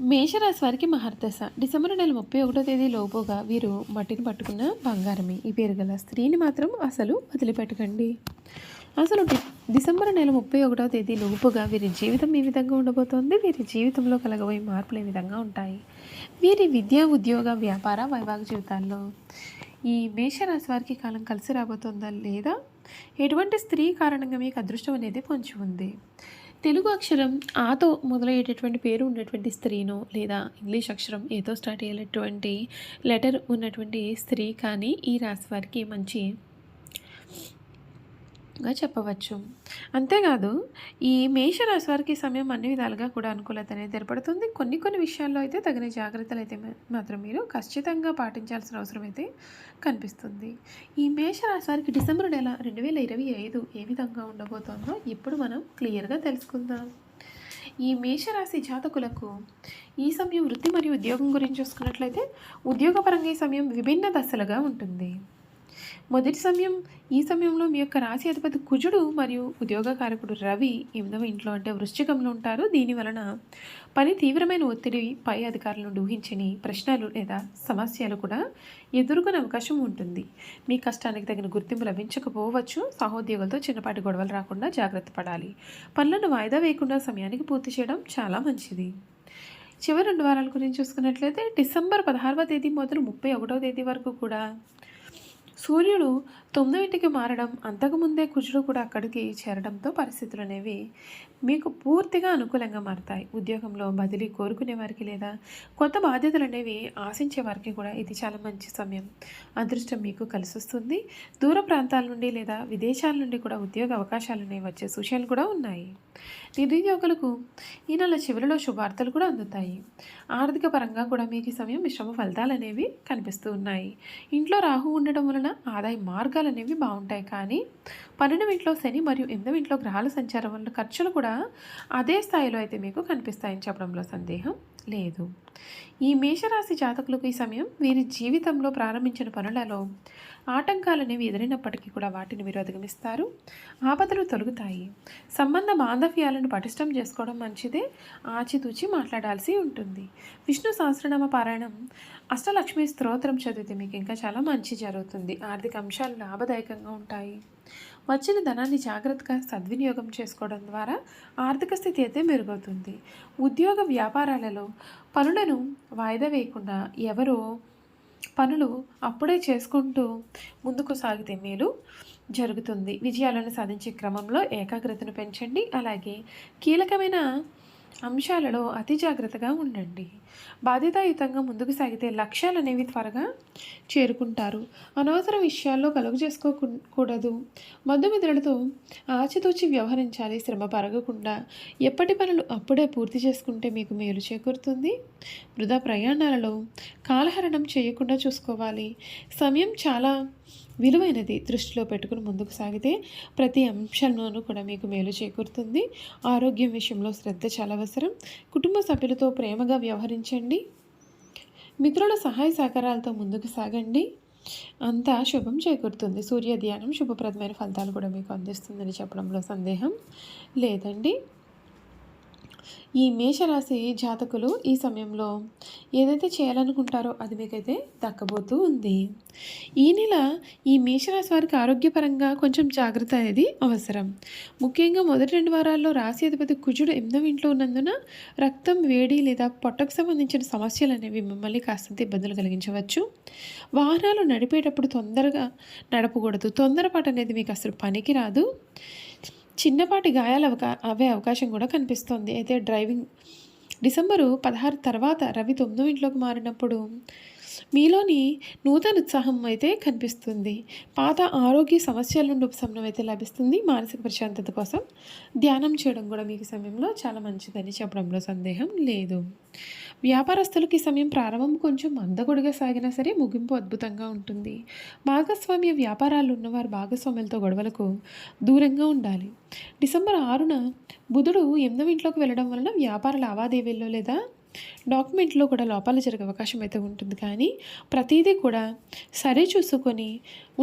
మేషరాశి వారికి మహర్దశ. డిసెంబర్ నెల ముప్పై ఒకటో తేదీ లోపుగా వీరు మట్టిని పట్టుకున్న బంగారమే. ఈ పేరు గల స్త్రీని మాత్రం అసలు వదిలిపెట్టకండి. అసలు డిసెంబర్ నెల ముప్పై ఒకటో తేదీ లోపుగా వీరి జీవితం ఏ విధంగా ఉండబోతోంది? వీరి జీవితంలో కలగబోయే మార్పులు ఏ విధంగా ఉంటాయి? వీరి విద్యా ఉద్యోగ వ్యాపార వైవాహిక జీవితాల్లో ఈ మేషరాశి వారికి కాలం కలిసి రాబోతుందా లేదా? ఎటువంటి స్త్రీ కారణంగా మీకు అదృష్టం అనేది పొంచి ఉంది? తెలుగు అక్షరం ఆతో మొదలయ్యేటటువంటి పేరు ఉన్నటువంటి స్త్రీను లేదా ఇంగ్లీష్ అక్షరం ఏతో స్టార్ట్ అయ్యేటటువంటి లెటర్ ఉన్నటువంటి స్త్రీ కానీ ఈ రాశి వారికి మంచి గా చెప్పవచ్చు. అంతేకాదు ఈ మేషరాశి వారికి సమయం అన్ని విధాలుగా కూడా అనుకూలత అనేది ఏర్పడుతుంది. కొన్ని కొన్ని విషయాల్లో అయితే తగిన జాగ్రత్తలు అయితే మాత్రం మీరు ఖచ్చితంగా పాటించాల్సిన అవసరం అయితే కనిపిస్తుంది. ఈ మేషరాశి వారికి డిసెంబర్ నెల రెండు వేల ఇరవై ఐదు ఏ విధంగా ఉండబోతోందో ఇప్పుడు మనం క్లియర్గా తెలుసుకుందాం. ఈ మేషరాశి జాతకులకు ఈ సమయం వృత్తి మరియు ఉద్యోగం గురించి చూసుకున్నట్లయితే ఉద్యోగపరంగా ఈ సమయం విభిన్న దశలుగా ఉంటుంది. మొదటి సమయం ఈ సమయంలో మీ యొక్క రాశి అధిపతి కుజుడు మరియు ఉద్యోగకారకుడు రవి ఎనిమిదవ ఇంట్లో అంటే వృశ్చికంలో ఉంటారు. దీని వలన పని తీవ్రమైన ఒత్తిడి పై అధికారులను ఊహించని ప్రశ్నలు లేదా సమస్యలు కూడా ఎదుర్కొనే అవకాశం ఉంటుంది. మీ కష్టానికి తగిన గుర్తింపు లభించకపోవచ్చు. సహోద్యోగులతో చిన్నపాటి గొడవలు రాకుండా జాగ్రత్త పడాలి. పనులను వాయిదా వేయకుండా సమయానికి పూర్తి చేయడం చాలా మంచిది. చివరి రెండు వారాల గురించి చూసుకున్నట్లయితే డిసెంబర్ పదహారవ తేదీ మొదలు ముప్పై ఒకటవ తేదీ వరకు కూడా సూర్యుడు తొమ్మిదింటికి మారడం అంతకుముందే కుజుడు కూడా అక్కడికి చేరడంతో పరిస్థితులు అనేవి మీకు పూర్తిగా అనుకూలంగా మారతాయి. ఉద్యోగంలో బదిలీ కోరుకునే వారికి లేదా కొత్త బాధ్యతలు అనేవి ఆశించే వారికి కూడా ఇది చాలా మంచి సమయం. అదృష్టం మీకు కలిసి వస్తుంది దూర ప్రాంతాల నుండి లేదా విదేశాల నుండి కూడా ఉద్యోగ అవకాశాలు అనేవి వచ్చే సూచనలు కూడా ఉన్నాయి. నిరుద్యోగులకు ఈ నెల చివరిలో శుభార్తలు కూడా అందుతాయి. ఆర్థిక పరంగా కూడా మీకు ఈ సమయం మిశ్రమ ఫలితాలు అనేవి కనిపిస్తూ ఉన్నాయి. ఇంట్లో రాహు ఉండడం వలన ఆదాయ మార్గాలు అనేవి బాగుంటాయి. కానీ పన్నెండవ ఇంట్లో శని మరియు ఎనిమిదవ ఇంట్లో గ్రహాల సంచారం వల్ల ఖర్చులు కూడా అదే స్థాయిలో అయితే మీకు కనిపిస్తాయని చెప్పడంలో సందేహం లేదు. ఈ మేషరాశి జాతకులకు ఈ సమయం వీరి జీవితంలో ప్రారంభించిన పనులలో ఆటంకాలు అనేవి ఎదురైనప్పటికీ కూడా వాటిని మీరు అధిగమిస్తారు. ఆపదలు తొలగుతాయి. సంబంధ బాంధవ్యాలను పటిష్టం చేసుకోవడం మంచిదే. ఆచితూచి మాట్లాడాల్సి ఉంటుంది. విష్ణు సహస్రనామ పారాయణం అష్టలక్ష్మి స్తోత్రం చదివితే మీకు ఇంకా చాలా మంచి జరుగుతుంది. ఆర్థిక అంశాలు లాభదాయకంగా ఉంటాయి. వచ్చిన ధనాన్ని జాగ్రత్తగా సద్వినియోగం చేసుకోవడం ద్వారా ఆర్థిక స్థితి అయితే మెరుగవుతుంది. ఉద్యోగ వ్యాపారాలలో పనులను వాయిదా వేయకుండా ఎవరో పనులు అప్పుడే చేసుకుంటూ ముందుకు సాగితే మేలు జరుగుతుంది. విజయాలను సాధించే క్రమంలో ఏకాగ్రతను పెంచండి. అలాగే కీలకమైన అంశాలలో అతి జాగ్రత్తగా ఉండండి. బాధ్యతాయుతంగా ముందుకు సాగితే లక్ష్యాలు అనేవి త్వరగా చేరుకుంటారు. అనవసర విషయాల్లో కలుగు చేసుకోకూడదు. మధుమిత్రులతో ఆచితూచి వ్యవహరించాలి. శ్రమ పరగకుండా ఎప్పటి పనులు అప్పుడే పూర్తి చేసుకుంటే మీకు మేలు చేకూరుతుంది. వృధా ప్రయాణాలలో కాలహరణం చేయకుండా చూసుకోవాలి. సమయం చాలా విలువైనది దృష్టిలో పెట్టుకుని ముందుకు సాగితే ప్రతి అంశంలోనూ కూడా మీకు మేలు చేకూరుతుంది. ఆరోగ్యం విషయంలో శ్రద్ధ చాలా అవసరం. కుటుంబ సభ్యులతో ప్రేమగా వ్యవహరించండి. మిత్రుల సహాయ సహకారాలతో ముందుకు సాగండి. అంతా శుభం చేకూరుతుంది. సూర్య ధ్యానం శుభప్రదమైన ఫలితాలు కూడా మీకు అందిస్తుందని చెప్పడంలో సందేహం లేదండి. ఈ మేషరాశి జాతకులు ఈ సమయంలో ఏదైతే చేయాలనుకుంటారో అది మీకైతే దక్కబోతూ ఉంది. ఈ నెల ఈ మేషరాశి వారికి ఆరోగ్యపరంగా కొంచెం జాగ్రత్త అనేది అవసరం. ముఖ్యంగా మొదటి రెండు వారాల్లో రాశి అధిపతి కుజుడు ఎనిమిదవ ఇంట్లో ఉన్నందున రక్తం వేడి లేదా పొట్టకు సంబంధించిన సమస్యలు అనేవి మిమ్మల్ని కాస్తంత ఇబ్బందులు కలిగించవచ్చు. వాహనాలు నడిపేటప్పుడు తొందరగా నడపకూడదు. తొందరపాటు అనేది మీకు అసలు పనికి రాదు చిన్నపాటి గాయాలు అవకా అవే అవకాశం కూడా కనిపిస్తోంది. అయితే డ్రైవింగ్ డిసెంబరు పదహారు తర్వాత రవి తొమ్మిదో ఇంట్లోకి మారినప్పుడు మీలోని నూతన ఉత్సాహం అయితే కనిపిస్తుంది. పాత ఆరోగ్య సమస్యల నుండి ఉపశమనం అయితే లభిస్తుంది మానసిక ప్రశాంతత కోసం. ధ్యానం చేయడం కూడా మీకు సమయంలో చాలా మంచిదని చెప్పడంలో సందేహం లేదు. వ్యాపారస్తులకి ఈ సమయం ప్రారంభం కొంచెం మందగొడిగా సాగినా సరే ముగింపు అద్భుతంగా ఉంటుంది. భాగస్వామ్య వ్యాపారాలు ఉన్నవారు భాగస్వామ్యులతో గొడవలకు దూరంగా ఉండాలి. డిసెంబర్ ఆరున బుధుడు ఎనిమిదవ ఇంట్లోకి వెళ్ళడం వలన వ్యాపార లావాదేవీల్లో లేదా డాక్యుమెంట్లో కూడా లోపాలు జరిగే అవకాశం అయితే ఉంటుంది. కానీ ప్రతిదీ కూడా సరే చూసుకొని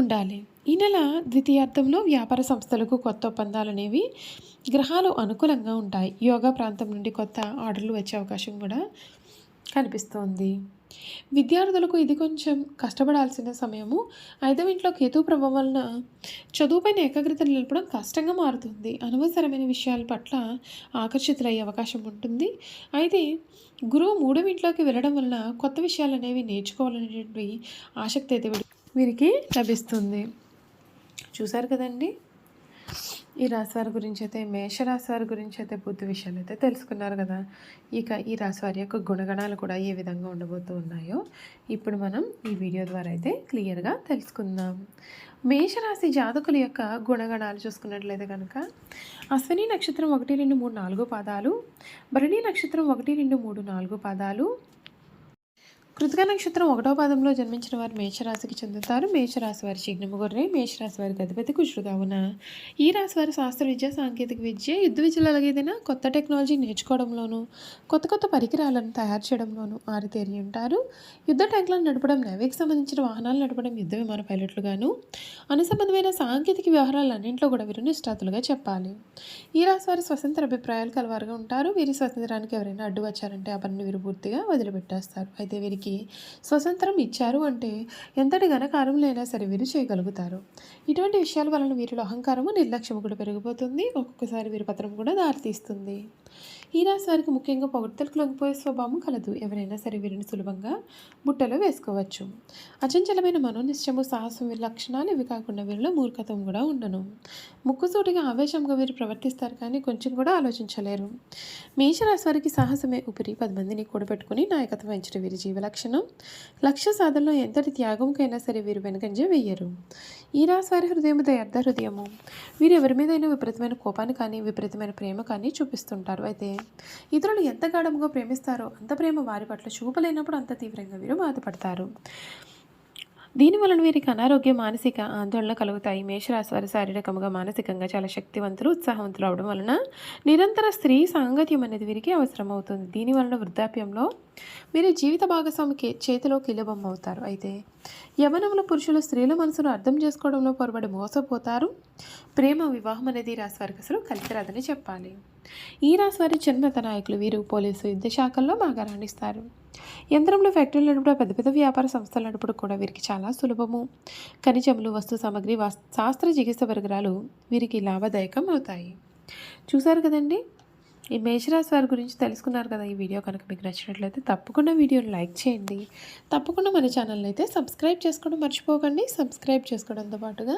ఉండాలి. ఈ నెల ద్వితీయార్థంలో వ్యాపార సంస్థలకు కొత్త ఒప్పందాలు అనేవి గ్రహాలు అనుకూలంగా ఉంటాయి. యోగా ప్రాంతం నుండి కొత్త ఆర్డర్లు వచ్చే అవకాశం కూడా కనిపిస్తోంది. విద్యార్థులకు ఇది కొంచెం కష్టపడాల్సిన సమయము. ఐదవ ఇంట్లో కేతు ప్రభావం వలన చదువుపైన ఏకాగ్రత నిలపడం కష్టంగా మారుతుంది. అనవసరమైన విషయాల పట్ల ఆకర్షితులయ్యే అవకాశం ఉంటుంది. అయితే గురువు మూడవ ఇంట్లోకి వెళ్ళడం వలన కొత్త విషయాలు అనేవి నేర్చుకోవాలనేటువంటి ఆసక్తి అయితే వీరికి లభిస్తుంది. చూశారు కదండి? ఈ రాశి వారి గురించి అయితే మేషరాశి వారి గురించి అయితే పూర్తి విషయాలు అయితే తెలుసుకున్నారు కదా. ఇక ఈ రాశి వారి యొక్క గుణగణాలు కూడా ఏ విధంగా ఉండబోతూ ఉన్నాయో ఇప్పుడు మనం ఈ వీడియో ద్వారా అయితే క్లియర్గా తెలుసుకుందాం. మేషరాశి జాతకుల యొక్క గుణగణాలు చూసుకున్నట్లయితే కనుక అశ్విని నక్షత్రం ఒకటి రెండు మూడు నాలుగు పాదాలు భరణి నక్షత్రం ఒకటి రెండు మూడు నాలుగు పాదాలు కృతిక నక్షత్రం ఒకటో పాదంలో జన్మించిన వారు మేషరాశికి చెందుతారు. మేషరాశి వారి చిహ్నము గొర్రె మేషరాశి వారికి అధిపతి కుజుడు కావున ఈ రాశి వారి శాస్త్ర విద్య సాంకేతిక విద్య యుద్ధ విద్యలు అలాగేదైనా కొత్త టెక్నాలజీ నేర్చుకోవడంలోనూ కొత్త కొత్త పరికరాలను తయారు చేయడంలోనూ ఆరితేరి ఉంటారు. యుద్ధ ట్యాంకులను నడపడం నేవేకి సంబంధించిన వాహనాలు నడపడం యుద్ధ విమాన పైలట్లుగాను. అనుసంబంధమైన సాంకేతిక వ్యవహారాలన్నింటిలో కూడా వీరు నిష్ఠాతులుగా చెప్పాలి. ఈ రాశి వారి స్వతంత్ర అభిప్రాయాలు కలవారుగా ఉంటారు. వీరి స్వతంత్రానికి ఎవరైనా అడ్డు వచ్చారంటే ఆ పనిని వీరు పూర్తిగా వదిలిపెట్టేస్తారు. అయితే వీరికి స్వతంత్రం ఇచ్చారు అంటే ఎంతటి ఘనకారంలో సరే వీరు చేయగలుగుతారు. ఇటువంటి విషయాల వలన వీరిలో అహంకారము నిర్లక్ష్యము కూడా పెరిగిపోతుంది. ఒక్కొక్కసారి వీరి పత్రం కూడా దారితీస్తుంది. ఈ రాశి వారికి ముఖ్యంగా పొగడ్తలకు లొంగిపోయే స్వభావం కలదు. ఎవరైనా సరే వీరిని సులభంగా బుట్టలో వేసుకోవచ్చు. అచంచలమైన మనోనిశ్చయము సాహసం వీరి లక్షణాలు ఇవి కాకుండా వీరిలో మూర్ఖత్వం కూడా ఉండను. ముక్కుసూటిగా ఆవేశంగా వీరు ప్రవర్తిస్తారు కానీ కొంచెం కూడా ఆలోచించలేరు. మేషరాశి వారికి సాహసమే ఉపరి. పది మందిని కూడబెట్టుకుని నాయకత్వం వహించడం వీరి జీవ లక్షణం. లక్ష్య సాధనలో ఎంతటి త్యాగంకైనా సరే వీరు వెనుకంజ వేయరు. ఈ రాశి వారి హృదయం దయార్థ హృదయము. వీరు ఎవరి మీదైనా విపరీతమైన కోపాన్ని కానీ విపరీతమైన ప్రేమ కానీ చూపిస్తుంటారు. అయితే ఇతరులు ఎంత గాఢముగా ప్రేమిస్తారో అంత ప్రేమ వారి పట్ల చూపలేనప్పుడు అంత తీవ్రంగా వీరు బాధపడతారు. దీనివలన వీరికి అనారోగ్య మానసిక ఆందోళన కలుగుతాయి. మేషరాశి వారి శారీరకంగా మానసికంగా చాలా శక్తివంతులు ఉత్సాహవంతులు అవడం వలన నిరంతర స్త్రీ సాంగత్యం అనేది వీరికి అవసరం అవుతుంది దీని వలన వృద్ధాప్యంలో వీరి జీవిత భాగస్వామికి చేతిలో కీలబొమ్మ అవుతారు అయితే యవనంలో పురుషులు స్త్రీల మనసును అర్థం చేసుకోవడంలో పొరబడి మోసపోతారు. ప్రేమ వివాహం అనేది రాశి వారికి అసలు కలిసి రాదని చెప్పాలి. ఈ రాశి వారి చిన్నత నాయకులు వీరు పోలీసు యుద్ధ శాఖల్లో బాగా రాణిస్తారు. యంత్రంలో ఫ్యాక్టరీలు నడుపుడు పెద్ద పెద్ద వ్యాపార సంస్థలు నడుపుడు కూడా వీరికి చాలా సులభము. ఖనిజములు వస్తు సామాగ్రి శాస్త్ర చికిత్స పరికరాలు వీరికి లాభదాయకం అవుతాయి. చూసారు కదండి? ఈ మేషరాశి వారి గురించి తెలుసుకున్నారు కదా ఈ వీడియో. కనుక మీకు నచ్చినట్లయితే తప్పకుండా వీడియోని లైక్ చేయండి. తప్పకుండా మన ఛానల్ని అయితే సబ్స్క్రైబ్ చేసుకోవడం మర్చిపోకండి. సబ్స్క్రైబ్ చేసుకోవడంతో పాటుగా